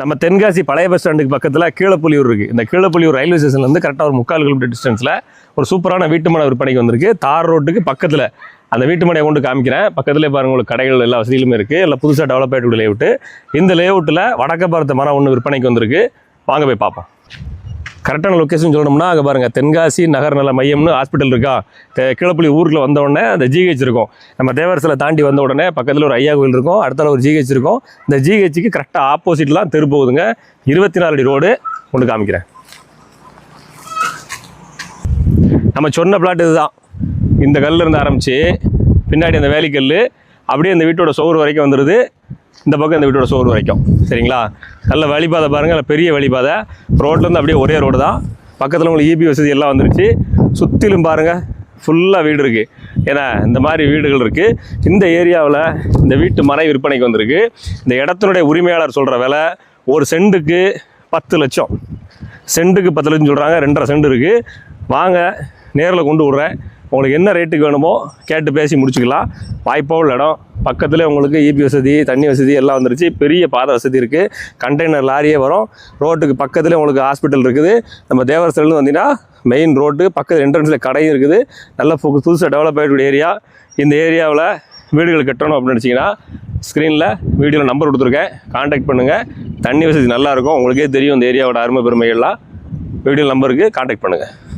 நம்ம தென்காசி பழைய பஸ் ஸ்டாண்டுக்கு பக்கத்தில் கீழப்புலியூர் இருக்குது இந்த கீழப்புலியூர் ரயில்வே ஸ்டேஷன்லேருந்து கரெக்டாக ஒரு முக்கால் கிலோமீட்டர் டிஸ்டன்ஸில் ஒரு சூப்பரான வீட்டுமனை விற்பனைக்கு வந்திருக்கு. தார் ரோட்டுக்கு பக்கத்தில் அந்த வீட்டுமனையை கொண்டு காமிக்கிறேன். பக்கத்தில் பாருங்க உங்களுக்கு கடைகள் எல்லா வசதிகளுமே இருக்குது எல்லாம் புதுசாக டெவலப் ஆகிட்டு லேஅவுட்டு இந்த லேஅவுட்டில் வடக்க பாரத மரம் ஒன்று விற்பனைக்கு வந்திருக்கு. வாங்க போய் பார்ப்போம். கரெக்டான லொக்கேஷன் சொல்லணும்னா அங்கே பாருங்கள் தென்காசி நகர் நல மையம்னு ஹாஸ்பிட்டல் இருக்கா? தெ- கீழப்புலி ஊரில் வந்த உடனே அந்த ஜிஹெச் இருக்கும். நம்ம தேவரசில் தாண்டி வந்த உடனே பக்கத்தில் ஒரு ஐயா கோயில் இருக்கும். அடுத்தால ஒரு ஜிஹெச் இருக்கும். இந்த ஜிஹெச்சுக்கு கரெக்டாக ஆப்போசிட்லாம் தெரு போகுதுங்க. இருபத்தி நாலு அடி ரோடு கொண்டு காமிக்கிறேன். நம்ம சொன்ன பிளாட் இதுதான். இந்த கல்லிருந்து ஆரம்பித்து பின்னாடி அந்த வேலிக்கல் அப்படியே அந்த வீட்டோட சோறு வரைக்கும் வந்துடுது இந்த பக்கம் இந்த வீட்டோட சோறு வரைக்கும். சரிங்களா? நல்ல வழிபாதை பாருங்கள் நல்ல பெரிய வழிபாதை. ரோட்லேருந்து அப்படியே ஒரே ரோடு தான். பக்கத்தில் உங்களுக்கு இபி வசதி எல்லாம் வந்துருச்சு. சுற்றிலும் பாருங்கள் ஃபுல்லாக வீடு இருக்குது ஏன்னா இந்த மாதிரி வீடுகள் இருக்குது இந்த ஏரியாவில் இந்த வீட்டு மனை விற்பனைக்கு வந்திருக்கு. இந்த இடத்தினுடைய உரிமையாளர் சொல்கிற விலை ஒரு செண்டுக்கு பத்து லட்சம். செண்டுக்கு பத்து லட்சம் சொல்கிறாங்க ரெண்டரை செண்டு இருக்குது வாங்க நேரில் கொண்டு விட்றேன். உங்களுக்கு என்ன ரேட்டுக்கு வேணுமோ கேட்டு பேசி முடிச்சுக்கலாம். வாய்ப்பாக உள்ள இடம். பக்கத்தில் உங்களுக்கு இபி வசதி தண்ணி வசதி எல்லாம் வந்துருச்சு. பெரிய பாதை வசதி இருக்குது கண்டெய்னர் லாரியே வரும். ரோட்டுக்கு பக்கத்தில் உங்களுக்கு ஹாஸ்பிட்டல் இருக்குது. நம்ம தேவரசிலேருந்து வந்தீங்கன்னா மெயின் ரோட்டு பக்கத்து என்ட்ரன்ஸில் கடையும் இருக்குது. நல்ல பு- புதுசாக டெவலப் ஆகிக்கூடிய ஏரியா இந்த ஏரியாவில் வீடுகள் கட்டணும் அப்படின்னு நினச்சிங்கன்னா ஸ்க்ரீனில் வீடியோவில் நம்பர் கொடுத்துருக்கேன். காண்டாக்ட் பண்ணுங்கள் தண்ணி வசதி நல்லாயிருக்கும் உங்களுக்கே தெரியும் இந்த ஏரியாவோட அருமை பெருமைகள்லாம். வீடியோ நம்பருக்கு காண்டாக்ட் பண்ணுங்கள்